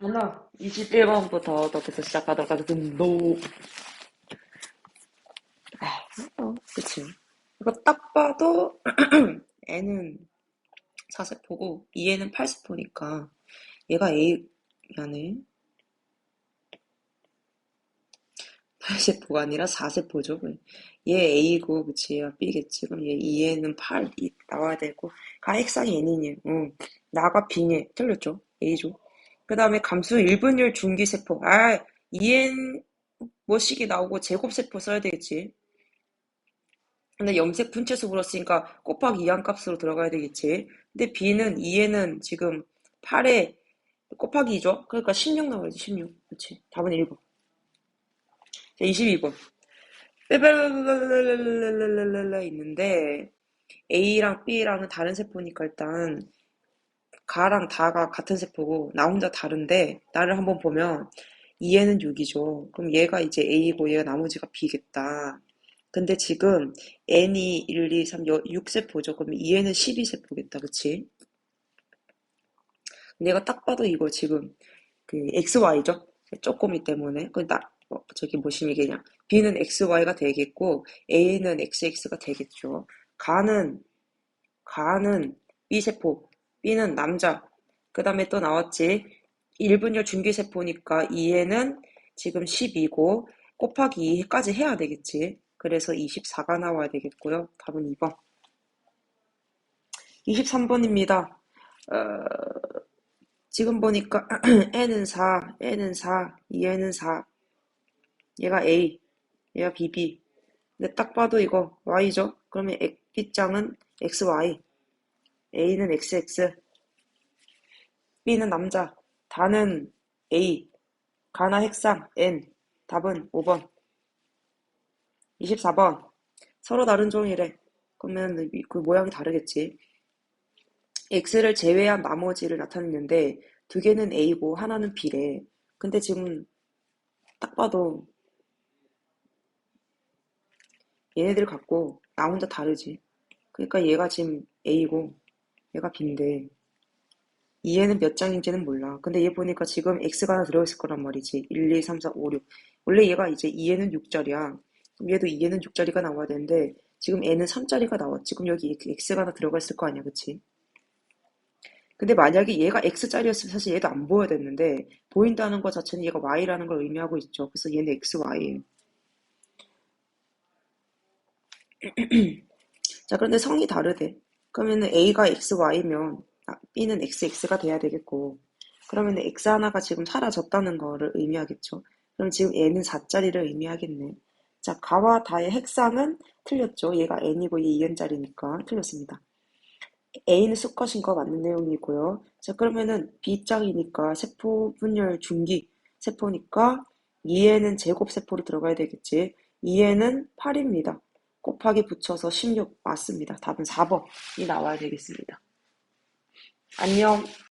하나, 21번부터 어떻게 시작하도록 하겠습니다. 아, 어, 그치. 이거 딱 봐도 N은 4세포고 2N은 8세포니까 얘가 A면은 8세포가 아니라 4세포죠. 얘 A고 그치 얘가 B겠지. 그럼 얘 2N은 8이 나와야 되고 가 X상이 N이니 응. 나가 B니 틀렸죠. A죠. 그 다음에 감수 1분율 중기세포. 아, 2N 뭐씩이 나오고 제곱세포 써야 되겠지. 근데 염색 분체수 불었으니까 곱하기 2한 값으로 들어가야 되겠지. 근데 B는 2N은 지금 8에 곱하기 2죠? 그러니까 16 나와야지, 16. 그치. 답은 1번. 자, 22번. 빼빼르르르르르르르르 있는데 A랑 B랑은 다른 세포니까 일단 가랑 다가 같은 세포고 나 혼자 다른데 나를 한번 보면 2에는 6이죠. 그럼 얘가 이제 A고 얘가 나머지가 B겠다. 근데 지금 N이 1, 2, 3, 6세포죠. 그럼 2에는 12세포겠다. 그치? 내가 딱 봐도 이거 지금 그 XY죠? 쪼꼬미 때문에. 그 나, 어, 저기 이게 그냥 B는 XY가 되겠고 A는 XX가 되겠죠. 가는 가는 B세포 B는 남자. 그 다음에 또 나왔지. 1분열 중기세포니까 2에는 지금 12고 곱하기 2까지 해야 되겠지. 그래서 24가 나와야 되겠고요. 답은 2번. 23번입니다. 어, 지금 보니까 n은 4, n은 4, 2n은 4. 얘가 a, 얘가 bb. 근데 딱 봐도 이거 y죠? 그러면 b장은 xy. A는 XX, B는 남자, 다는 A, 가나 핵상 N, 답은 5번. 24번. 서로 다른 종이래. 그러면 그 모양이 다르겠지. X를 제외한 나머지를 나타냈는데 두 개는 A고 하나는 B래. 근데 지금 딱 봐도 얘네들 갖고 나 혼자 다르지. 그러니까 얘가 지금 A고 얘가 B인데 얘는 몇 장인지는 몰라. 근데 얘 보니까 지금 X가 하나 들어있을 거란 말이지. 1, 2, 3, 4, 5, 6. 원래 얘가 이제 2에는 6자리야. 그럼 얘도 2에는 6자리가 나와야 되는데 지금 N은 3자리가 나와. 지금 여기 X가 하나 들어가 있을 거 아니야. 그치? 근데 만약에 얘가 X자리였으면 사실 얘도 안 보여야 됐는데 보인다는 것 자체는 얘가 Y라는 걸 의미하고 있죠. 그래서 얘는 XY예요. 자, 그런데 성이 다르대. 그러면은 A가 XY면 아, B는 XX가 돼야 되겠고 그러면 X 하나가 지금 사라졌다는 거를 의미하겠죠. 그럼 지금 N은 4자리를 의미하겠네. 자, 가와 다의 핵상은 틀렸죠. 얘가 N이고 얘 2N짜리니까 틀렸습니다. A는 수컷인 거 맞는 내용이고요. 자, 그러면은 B장이니까 세포 분열 중기 세포니까 2에는 제곱 세포로 들어가야 되겠지. 2에는 8입니다. 곱하기 붙여서 16 맞습니다. 답은 4번이 나와야 되겠습니다. 안녕.